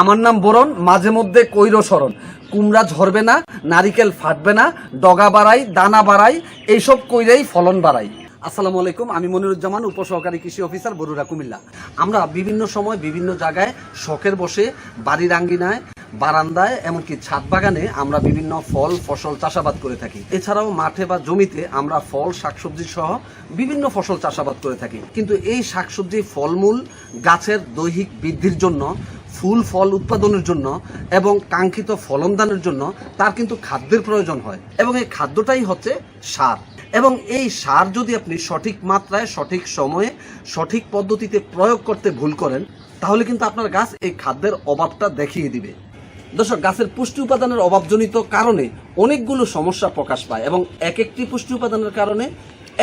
আমার নাম বরণ মাঝে মধ্যে কৈর সরণ কুমড়া ঝরবে না, নারিকেল ফাটবে না, ডগা বাড়াই, দানা বাড়াই, এইসব কইরেই ফলন বাড়াই। আসসালামু আলাইকুম, আমি মনিরুজ্জামান, উপসহকারী কৃষি অফিসার বরুড়া, কুমিল্লা। আমরা বিভিন্ন সময় বিভিন্ন জায়গায় শখের বসে, বাড়ির আঙ্গিনায়, বারান্দায়, এমনকি ছাদ বাগানে আমরা বিভিন্ন ফল, ফসল চাষাবাদ করে থাকি। এছাড়াও মাঠে বা জমিতে আমরা ফল, শাকসবজি সহ বিভিন্ন ফসল চাষাবাদ করে থাকি। কিন্তু এই শাকসবজি ফলমূল গাছের দৈহিক বৃদ্ধির জন্য ফুল ফল উৎপাদনের জন্য এবং কাঙ্ক্ষিত ফলনদানের জন্য তার কিন্তু খাদ্যের প্রয়োজন হয়। এবং এই খাদ্যটাই হচ্ছে সার। এবং এই সার যদি আপনি সঠিক মাত্রায়, সঠিক সময়ে, সঠিক পদ্ধতিতে প্রয়োগ করতে ভুল করেন, তাহলে কিন্তু আপনার গাছ এই খাদ্যের অভাবটা দেখিয়ে দিবে। দর্শক, গাছের পুষ্টি উপাদানের অভাবজনিত কারণে অনেকগুলো সমস্যা প্রকাশ পায় এবং এক একটি পুষ্টি উপাদানের কারণে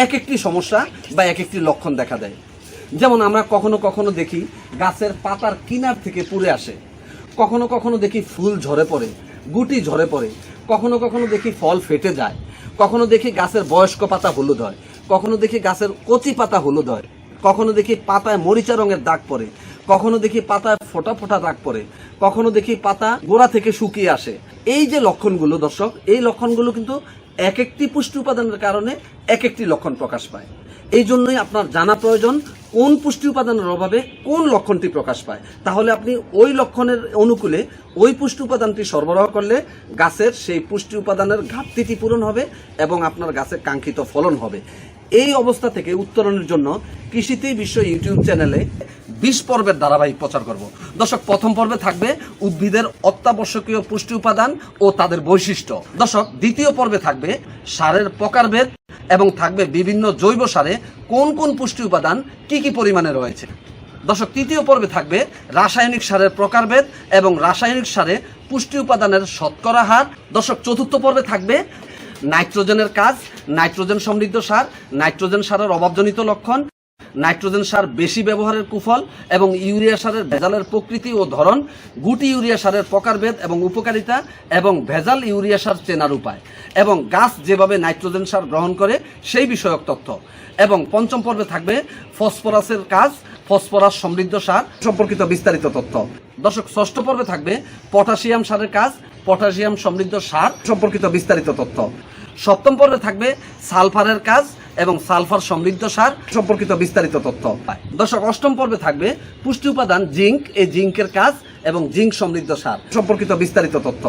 এক একটি সমস্যা বা এক একটি লক্ষণ দেখা দেয়। যেমন আমরা কখনো কখনো দেখি গাছের পাতার কিনার থেকে পুড়ে আসে। কখনো কখনো দেখি ফুল ঝরে পড়ে, গুটি ঝরে পড়ে। কখনো কখনো দেখি ফল ফেটে যায়। কখনো দেখি গাছের বয়স্ক পাতা হলুদ হয়। কখনো দেখি গাছের কচি পাতা হলুদ হয়। কখনো দেখি পাতায় মরিচা রঙের দাগ পড়ে। কখনো দেখি পাতায় ফোটা ফোটা দাগ পড়ে। কখনো দেখি পাতা গোড়া থেকে শুকিয়ে আসে। এই যে লক্ষণগুলো দর্শক, এই লক্ষণগুলো কিন্তু এক একটি পুষ্টি উপাদানের কারণে এক একটি লক্ষণ প্রকাশ পায়। এই জন্যই আপনার জানা প্রয়োজন কোন পুষ্টি উপাদানের অভাবে কোন লক্ষণটি প্রকাশ পায়? তাহলে আপনি ওই লক্ষণের অনুকূলে ওই পুষ্টি উপাদানটি সরবরাহ করলে গাছের সেই পুষ্টি উপাদানের ঘাটতিটি পূরণ হবে এবং আপনার গাছের কাঙ্ক্ষিত ফলন হবে। এই অবস্থা থেকে উত্তরণের জন্য কৃষিতে বিশ্ব ইউটিউব চ্যানেলে বিশ পর্বের ধারাবাহিক প্রচার করব। দর্শক, প্রথম পর্বে থাকবে উদ্ভিদের অত্যাবশ্যকীয় পুষ্টি উপাদান ও তাদের বৈশিষ্ট্য। দর্শক, দ্বিতীয় পর্বে থাকবে সারের প্রকারভেদ এবং থাকবে বিভিন্ন জৈব সারে কোন কোন পুষ্টি উপাদান কি কি পরিমাণে রয়েছে। দর্শক, তৃতীয় পর্বে থাকবে রাসায়নিক সারের প্রকারভেদ এবং রাসায়নিক সারে পুষ্টি উপাদানের শতকরা হার। দর্শক, চতুর্থ পর্বে থাকবে নাইট্রোজেনের কাজ, নাইট্রোজেন সমৃদ্ধ সার, নাইট্রোজেন সারের অভাবজনিত লক্ষণ, নাইট্রোজেন সার বেশি ব্যবহারের কুফল এবং ইউরিয়া সারের ভেজালের প্রকৃতি ও ধরন, গুটি ইউরিয়া সারের প্রকারভেদ এবং উপকারিতা এবং ভেজাল ইউরিয়া সার চেনার উপায় এবং গাছ যেভাবে নাইট্রোজেন সার গ্রহণ করে সেই বিষয়ক তথ্য এবং পঞ্চম পর্বে থাকবে ফসফরাসের কাজ, ফসফরাস সমৃদ্ধ সার সম্পর্কিত বিস্তারিত তথ্য। দর্শক, ষষ্ঠ পর্বে থাকবে পটাশিয়াম সারের কাজ, পটাশিয়াম সমৃদ্ধ সার সম্পর্কিত বিস্তারিত তথ্য। সপ্তম পর্বে থাকবে সালফারের কাজ এবং সালফার সমৃদ্ধ সার সম্পর্কিত বিস্তারিত তথ্য। দর্শক, অষ্টম পর্বে থাকবে পুষ্টি উপাদান, জিঙ্ক, এই জিঙ্কের কাজ এবং জিঙ্ক সমৃদ্ধ সার সম্পর্কিত বিস্তারিত তথ্য।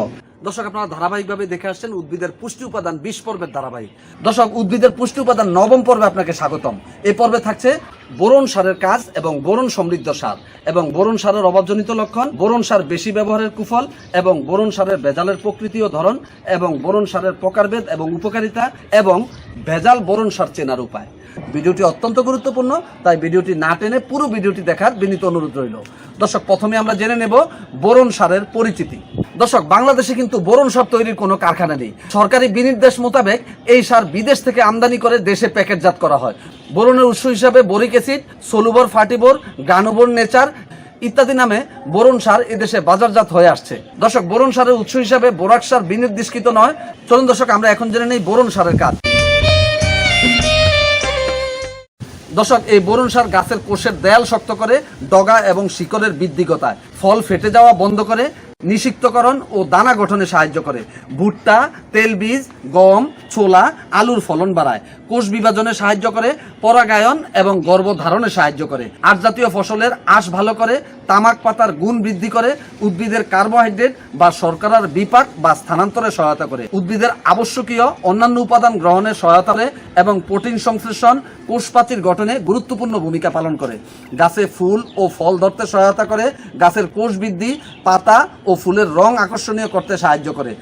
দর্শক, আপনারা ধারাবাহিকভাবে দেখে আসছেন উদ্ভিদের পুষ্টি উপাদান বিশ পর্বের ধারাবাহিক। দর্শক, উদ্ভিদের পুষ্টি উপাদান নবম পর্বে আপনাকে স্বাগতম। এই পর্বে থাকছে বোরন সারের কাজ এবং বোরন সমৃদ্ধ সার এবং বোরন সারের অভাবজনিত লক্ষণ, বোরন সার বেশি ব্যবহারের কুফল এবং বোরন সারের ভেজালের প্রকৃতি ও ধরন এবং বোরন সারের প্রকারভেদ এবং উপকারিতা এবং ভেজাল বোরন সার চেনার উপায়। ভিডিওটি অত্যন্ত গুরুত্বপূর্ণ, তাই ভিডিওটি না টেনে পুরো ভিডিওটি দেখার বিনীত অনুরোধ রইল। দর্শক, প্রথমে আমরা জেনে নেব বোরন সারের পরিচিতি। দর্শক, বাংলাদেশে কিন্তু বোরন সার তৈরির কোনো কারখানা নেই। সরকারি বিনির্দেশ মোতাবেক এই সার বিদেশ থেকে আমদানি করে দেশে প্যাকেটজাত করা হয়। বোরনের উৎস হিসাবে boric acid, Solubor Fertibor Granubor nature ইত্যাদি নামে বোরন সার এদেশে বাজারজাত হয়ে আসছে। দর্শক, বোরন সারের উৎস হিসাবে বোরাক সার বিনির্দিষ্টকৃত নয়। চলুন দর্শক, আমরা এখন জেনে নেই বোরন সারের কাজ। দর্শক, এই বরুণ সার গাছের কোষের দেয়াল শক্ত করে, ডগা এবং শিকড়ের বৃদ্ধি ফল ফেটে যাওয়া বন্ধ করে নিষিক্তকরণ ও দানা গঠনে সাহায্য করে। ভুট্টা, তেলবীজ, গম, ছোলা, আলুর ফলন বাড়ায়। কোষ বিভাজনে সাহায্য করে, পরাগায়ন এবং গর্ভধারণে সাহায্য করে। আট জাতীয় ফসলের আঁশ ভালো করে, তামাক পাতার গুণ বৃদ্ধি করে, উদ্ভিদের কার্বোহাইড্রেট বা শর্করার বিপাক বা স্থানান্তরে সহায়তা করে। উদ্ভিদের আবশ্যকীয় অন্যান্য উপাদান গ্রহণে সহায়তা করে এবং প্রোটিন সংশ্লেষণ কোষপ্রাচীর গঠনে গুরুত্বপূর্ণ ভূমিকা পালন করে। গাছে ফুল ও ফল ধরতে সহায়তা করে। গাছের কোষ বৃদ্ধি, পাতা ও ফুলের রং আকর্ষণীয় করতে সাহায্য করে।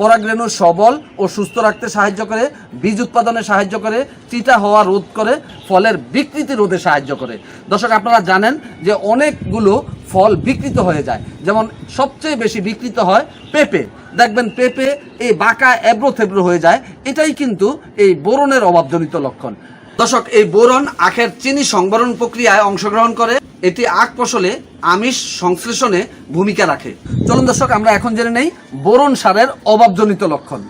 পরাগরেণু সবল ও সুস্থ রাখতে সাহায্য করে, বীজ উৎপাদনে সাহায্য করে চিটা হওয়া রোধ করে, ফলের বিকৃতি রোধে সাহায্য করে। দর্শক, আপনারা জানেন যে অনেকগুলো ফল বিকৃত হয়ে যায়। যেমন সবচেয়ে বেশি বিকৃত হয় পেঁপে। দেখবেন পেঁপে এই বাঁকা এব্রো থেব্রো হয়ে যায়। এটাই কিন্তু এই বোরনের অভাবজনিত লক্ষণ। দর্শক, এই বোরন আখের চিনি সংবরণ প্রক্রিয়ায় অংশগ্রহণ করে এটি আখ ফসলে আমিষ সংশ্লেষণে ভূমিকা রাখে। চলুন দর্শক, আমরা এখন জেনে নেই বোরন সারের অভাবজনিত লক্ষণ।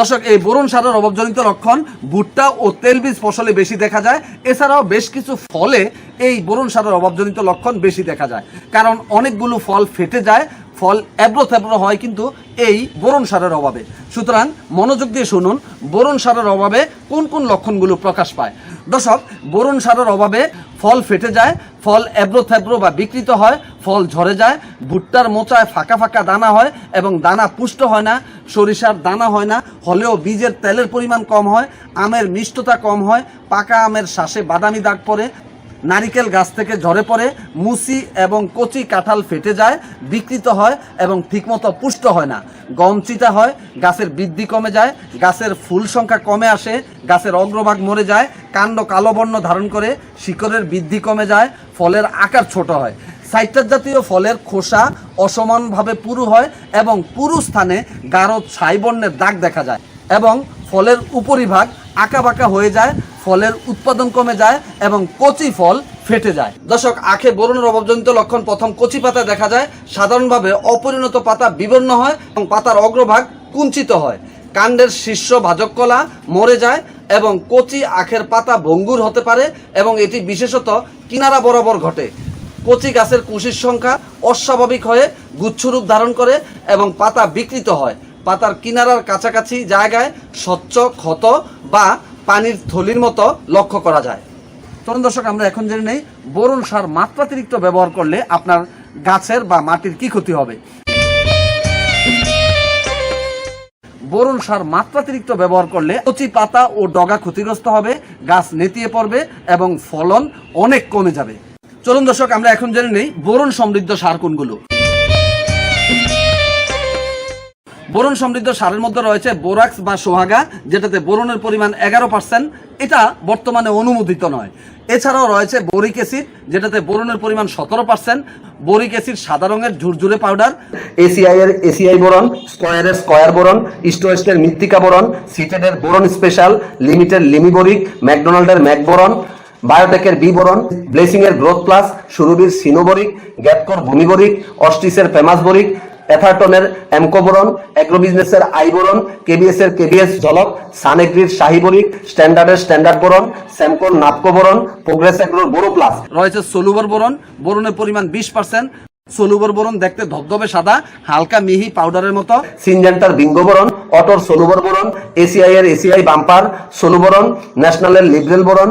দর্শক, এই বোরন সারের অভাবজনিত লক্ষণ ভুট্টা ও তেলবীজ ফসলে বেশি দেখা যায়। এছাড়াও বেশ কিছু ফলে এই বোরন সারের অভাবজনিত লক্ষণ বেশি দেখা যায়। কারণ অনেকগুলো ফল ফেটে যায় ফল এবড়ো থেবড়ো হয় কিন্তু এই বোরন সারের অভাবে। সুতরাং মনোযোগ দিয়ে শুনুন, বোরন সারের অভাবে কোন কোন লক্ষণগুলো প্রকাশ পায়? দর্শক, বোরন সারের অভাবে ফল ফেটে যায়, ফল এবড়ো থেবড়ো বা বিকৃত হয়, ফল ঝরে যায়, ভুট্টার মোচায় ফাঁকা ফাঁকা দানা হয় এবং দানা পুষ্ট হয় না, সরিষার দানা হয় না, হলেও বীজের তেলের পরিমাণ কম হয়, আমের মিষ্টতা কম হয়, পাকা আমের শ্বাসে বাদামি দাগ পড়ে নারিকেল গাছ থেকে ঝরে পড়ে মুসি এবং কচি কাঁঠাল ফেটে যায়, বিকৃত হয় এবং ঠিকমতো পুষ্ট হয় না। গম চিতা হয়, গাছের বৃদ্ধি কমে যায়, গাছের ফুল সংখ্যা কমে আসে, গাছের অগ্রভাগ মরে যায়, কাণ্ড কালো বর্ণ ধারণ করে শিকড়ের বৃদ্ধি কমে যায়, ফলের আকার ছোট হয়। সাইট্রাস জাতীয় ফলের খোসা অসমানভাবে পুরু হয় এবং পুরু স্থানে গাঢ় ছাই বর্ণের দাগ দেখা যায় এবং ফলের উপরিভাগ আঁকা বাঁকা হয়ে যায় ফলের উৎপাদন কমে যায় এবং কচি ফল ফেটে যায়। দর্শক, আখে বোরনের অভাবজনিত লক্ষণ প্রথম কচি পাতা দেখা যায়। সাধারণভাবে অপরিণত পাতা বিবর্ণ হয় এবং পাতার অগ্রভাগ কুঞ্চিত হয়। কাণ্ডের শীর্ষ ভাজক কলা মরে যায় এবং কচি আখের পাতা ভঙ্গুর হতে পারে এবং এটি বিশেষত কিনারা বরাবর ঘটে। কচি গাছের কুশির সংখ্যা অস্বাভাবিক হয়ে গুচ্ছরূপ ধারণ করে এবং পাতা বিকৃত হয়। পাতার কিনারার কাছাকাছি জায়গায় স্বচ্ছ ক্ষত বা পানির থলির মতো লক্ষ্য করা যায়। তরুণ দর্শক, আমরা এখন জেনে নেই বোরন সার মাত্রাতিরিক্ত ব্যবহার করলে আপনার গাছের বা মাটির কি ক্ষতি হবে। বোরন সার মাত্রাতিরিক্ত ব্যবহার করলে কচি পাতা ও ডগা ক্ষতিগ্রস্ত হবে, গাছ নেতিয়ে পড়বে এবং ফলন অনেক কমে যাবে। চলুন দর্শক, আমরা এখন জেনে নেই বোরন সমৃদ্ধ সার কোনগুলো। বোরন সমৃদ্ধ সারের মধ্যে রয়েছে বোরাক্স বা সোহাগা, যেটাতে বোরনের পরিমাণ এগারো পার্সেন্ট এটা বর্তমানে অনুমোদিত নয়। এছাড়াও রয়েছে বোরিক অ্যাসিড, যেটাতে বোরনের পরিমাণ সতেরো পার্সেন্ট বোরিক অ্যাসিড সাদা রঙের ঝুরঝুরে পাউডার। এসিআই এর এসিআই বোরন স্কয়ারের স্কয়ার বোরন ইস্টোয়েস্টের মৃত্তিকা বোরন সিটেডের বোরন স্পেশাল, লিমিটেড লিমিবোরিক ম্যাকডোনাল্ডের ম্যাকবোরন বায়োটেকের বি বোরন, ব্লেসিং এর গ্রোথ প্লাস, সুরভির সিনোবরিক, গ্যাপকর ভূমিবরিক, অস্টিসের ফেমাস বরিক এথারটনের এমকোবরন অ্যাগ্রো বিজনেসের আইবোরন কেবিএস এর কেবিএস ঝলক সানেগ্রির শাহিবরিক স্ট্যান্ডার্ডের স্ট্যান্ডার্ড বোরন স্যামকোর নাপকো বোরন প্রোগ্রেস অ্যাগ্রোর বোরো প্লাস রয়েছে সলুবর বোরন বোরনের পরিমাণ বিশ পার্সেন্ট সলুবর বোরন দেখতে ধবধবে সাদা, হালকা মিহি পাউডারের মতো। সিনজেন্টার বিঙ্গো বোরন অটোর সোলুবর বরণ এসিআই এর এসিআই বাম্পার সোলুবরন ন্যাশনালের লিবারেল বোরন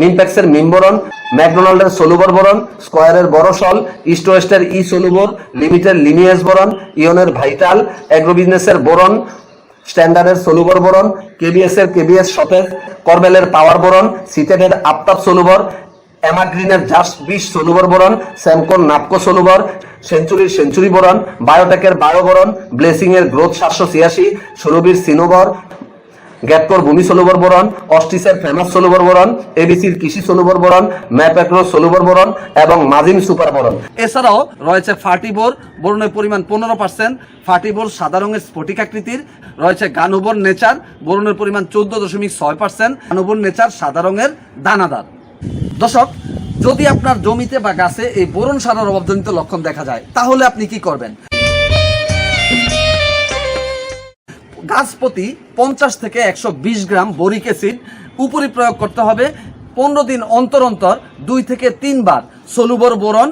মিমপ্যাক্সের মিমবোরন ম্যাকডোনাল্ডের সোলুবর বোরন স্কয়ারের বড় সল ইস্ট ওয়েস্টের ই সোলুবর লিমিটেড লিনিয়েস বরণ, ইয়নের ভাইটাল অ্যাগ্রো বিজনেসের বোরন স্ট্যান্ডার্ডের সোলুবর বরণ কেবিএস এর কেবিএস সতেজ করবেলের পাওয়ার বরণ, সিটেডের আফতাব সোলুবর এমাগ্রিনের জাস্ট বিশ সোলুবর বরণ স্যামকোর নাপকো সোলুবর সেঞ্চুরির সেঞ্চুরি বরণ বায়োটেকের বায়ো বরণ ব্লেসিং এর গ্রোথ সাতশো ছিয়াশি সুরভির সিনোবর গ্যাপকোর ভূমি সোলুবর বোরন অস্টিসের ফেমাস সোলুবর বরণ এবিসির কৃষি সোলুবর বরণ ম্যাপেক্রো সোলুবর বরণ এবং মাজিম সুপার বরণ। এছাড়াও রয়েছে ফার্টিবোর বরণের পরিমাণ পনেরো পার্সেন্ট ফার্টিবোর সাদা রঙের স্ফটিক আকৃতির, রয়েছে গানুবোর নেচার বরণের পরিমাণ চোদ্দ দশমিক ছয় পার্সেন্ট গানুবোর নেচার সাদা রঙের দানাদার। দর্শক, যদি আপনার জমিতে বা গাছে এই বোরন সারের অভাবজনিত লক্ষণ দেখা যায়, তাহলে আপনি কি করবেন? গাছ প্রতি পঞ্চাশ থেকে একশো বিশ গ্রাম বোরিক অ্যাসিড উপরি প্রয়োগ করতে হবে। পনেরো দিন অন্তর অন্তর দুই থেকে তিনবার সলুবর বোরন,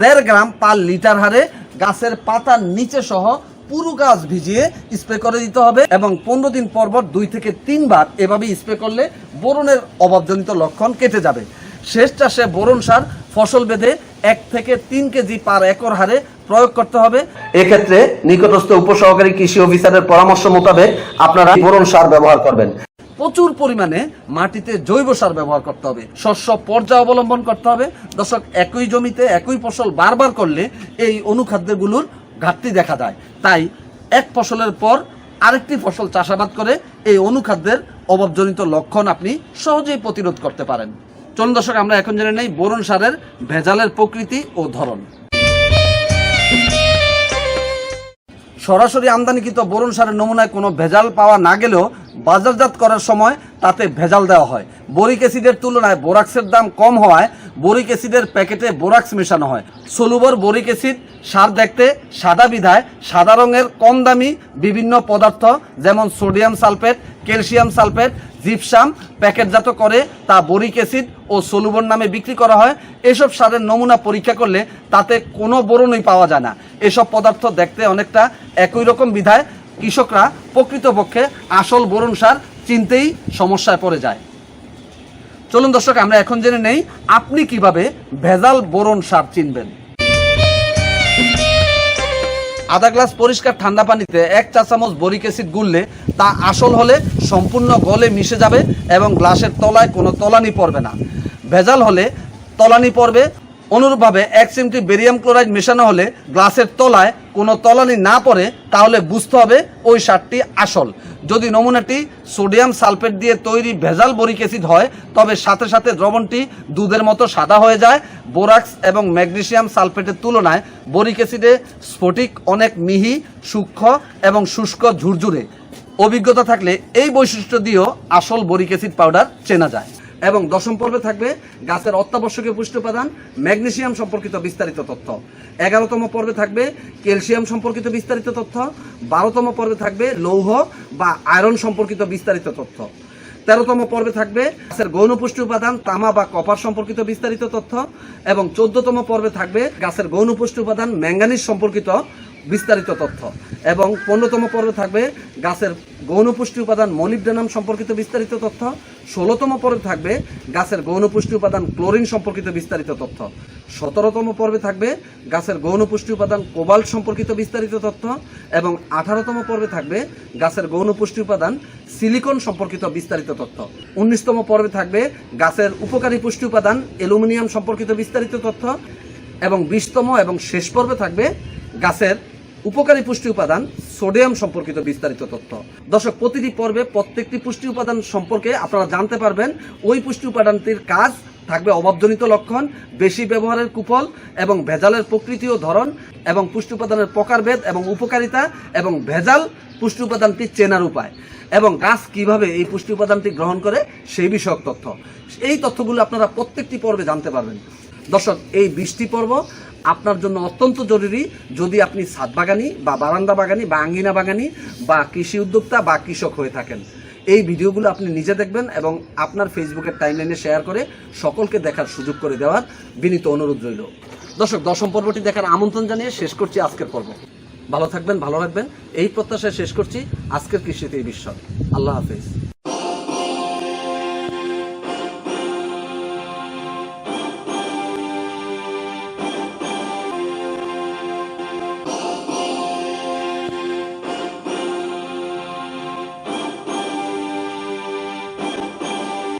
দেড় গ্রাম পার লিটার হারে গাছের পাতার নিচে সহ পুরো গাছ ভিজিয়ে স্প্রে করে দিতে হবে এবং পনেরো দিন পর পর দুই থেকে তিনবার এভাবে স্প্রে করলে বোরনের অভাবজনিত লক্ষণ কেটে যাবে। শেষ চাষে বোরন সার ফসল বেঁধে এক থেকে তিন কেজি পার একর হারে প্রয়োগ করতে হবে। এক্ষেত্রে নিকটস্থ উপসহকারী কৃষি অফিসারের পরামর্শ মোতাবেক আপনারা বোরন সার ব্যবহার করবেন। প্রচুর পরিমাণে মাটিতে জৈব সার ব্যবহার করতে হবে। শস্য পর্যায় অবলম্বন করতে হবে। দর্শক একই জমিতে একই ফসল বারবার করলে এই অনুখাদ্যগুলোর ঘাটতি দেখা যায় তাই এক ফসলের পর আরেকটি ফসল চাষাবাদ করে এই অনুখাদ্যের অভাবজনিত লক্ষণ আপনি সহজেই প্রতিরোধ করতে পারেন। চলুন দর্শক আমরা এখন জেনে নেই বরুণ সারের ভেজালের প্রকৃতি ও ধরন। সরাসরি আমদানিকৃত বোরন সারের নমুনায় কোনো ভেজাল পাওয়া না গেলেও বাজারজাত করার সময় তাতে ভেজাল দেওয়া হয়। বোরিক অ্যাসিডের তুলনায় বোরাক্সের দাম কম হওয়ায় বোরিক অ্যাসিডের প্যাকেটে বোরাক্স মেশানো হয়। সলুবর বোরিক অ্যাসিড সার দেখতে সাদা বিধায় সাদা রঙের কম দামি বিভিন্ন পদার্থ যেমন sodium sulphate, calcium sulphate, gypsum প্যাকেটজাত করে তা বোরিক অ্যাসিড ও সলুবর নামে বিক্রি করা হয়। এসব সারের নমুনা পরীক্ষা করলে তাতে কোনো বোরনই পাওয়া যায় না। এসব পদার্থ দেখতে অনেকটা একই রকম বিধায় কৃষকরা প্রকৃতপক্ষে আসল বোরন সার চিনতেই সমস্যায় পড়ে যায়। চলুন দর্শক, আমরা এখন জেনে নেই আপনি কীভাবে ভেজাল বোরন সার চিনবেন। আধা গ্লাস পরিষ্কার ঠান্ডা পানিতে এক চা চামচ বরিক অ্যাসিড গুললে তা আসল হলে সম্পূর্ণ গলে মিশে যাবে এবং গ্লাসের তলায় কোনো তলানি পড়বে না। ভেজাল হলে তলানি পড়বে অনুরূপভাবে এক চিমটি বেরিয়াম ক্লোরাইড মেশানো হলে গ্লাসের তলায় কোনো তলানি না পড়ে, তাহলে বুঝতে হবে ওই সারটি আসল। যদি নমুনাটি সোডিয়াম সালফেট দিয়ে তৈরি ভেজাল বরিক অ্যাসিড হয়, তবে সাথে সাথে দ্রবণটি দুধের মতো সাদা হয়ে যায়। বোরাক্স এবং ম্যাগনেসিয়াম সালফেটের তুলনায় বরিক অ্যাসিডে স্ফটিক অনেক মিহি, সূক্ষ্ম এবং শুষ্ক ঝুরঝুরে। অভিজ্ঞতা থাকলে এই বৈশিষ্ট্য দিয়েও আসল বরিক অ্যাসিড পাউডার চেনা যায়। এবং দশম পর্বে থাকবে গাছের অত্যাবশ্যকীয় পুষ্টি উপাদান ম্যাগনেশিয়াম সম্পর্কিত বিস্তারিত তথ্য। এগারোতম পর্বে থাকবে ক্যালসিয়াম সম্পর্কিত বিস্তারিত তথ্য। বারোতম পর্বে থাকবে লৌহ বা আয়রন সম্পর্কিত বিস্তারিত তথ্য। তেরোতম পর্বে থাকবে গাছের গৌণ পুষ্টি উপাদান তামা বা কপার সম্পর্কিত বিস্তারিত তথ্য। এবং চোদ্দতম পর্বে থাকবে গাছের গৌণ পুষ্টি উপাদান ম্যাঙ্গানিজ সম্পর্কিত বিস্তারিত তথ্য। এবং পনেরোতম পর্বে থাকবে গাছের গৌণ পুষ্টি উপাদান মলিবডেনাম সম্পর্কিত বিস্তারিত তথ্য। ষোলোতম পর্বে থাকবে গাছের গৌণ পুষ্টি উপাদান ক্লোরিন সম্পর্কিত বিস্তারিত তথ্য। সতেরোতম পর্বে থাকবে গাছের গৌণ পুষ্টি উপাদান কোবাল্ট সম্পর্কিত বিস্তারিত তথ্য। এবং আঠারোতম পর্বে থাকবে গাছের গৌণ পুষ্টি উপাদান সিলিকন সম্পর্কিত বিস্তারিত তথ্য। উনিশতম পর্বে থাকবে গাছের উপকারী পুষ্টি উপাদান অ্যালুমিনিয়াম সম্পর্কিত বিস্তারিত তথ্য। এবং বিশতম এবং শেষ পর্বে থাকবে গাছের উপকারী পুষ্টি উপাদান, সোডিয়াম সম্পর্কিত বিস্তারিত তথ্য। দর্শক, প্রতিটি পর্বে প্রত্যেকটি পুষ্টি উপাদান সম্পর্কে আপনারা জানতে পারবেন, ওই পুষ্টি উপাদানটির কাজ থাকবে অভাবজনিত লক্ষণ, বেশি ব্যবহারের কুফল এবং ভেজালের প্রকৃতি ও ধরন এবং পুষ্টি উপাদানের প্রকারভেদ এবং উপকারিতা এবং ভেজাল পুষ্টি উপাদানটি চেনার উপায় এবং গাছ কীভাবে এই পুষ্টি উপাদানটি গ্রহণ করে সেই বিষয়ক তথ্য। এই তথ্যগুলো আপনারা প্রত্যেকটি পর্বে জানতে পারবেন। দর্শক, এই বৃষ্টি পর্ব আপনার জন্য অত্যন্ত জরুরি যদি আপনি ছাদ বাগানি বা বারান্দা বাগানি বা আঙ্গিনা বাগানি বা কৃষি উদ্যোক্তা বা কৃষক হয়ে থাকেন, এই ভিডিওগুলো আপনি নিজে দেখবেন এবং আপনার ফেসবুকের টাইমলাইনে শেয়ার করে সকলকে দেখার সুযোগ করে দেওয়ার বিনীত অনুরোধ রইল। দর্শক, দশম পর্বটি দেখার আমন্ত্রণ জানিয়ে শেষ করছি আজকের পর্ব। ভালো থাকবেন, ভালো রাখবেন। এই প্রত্যাশায় শেষ করছি আজকের কৃষিতে এই বিশ্ব আল্লাহ হাফেজ।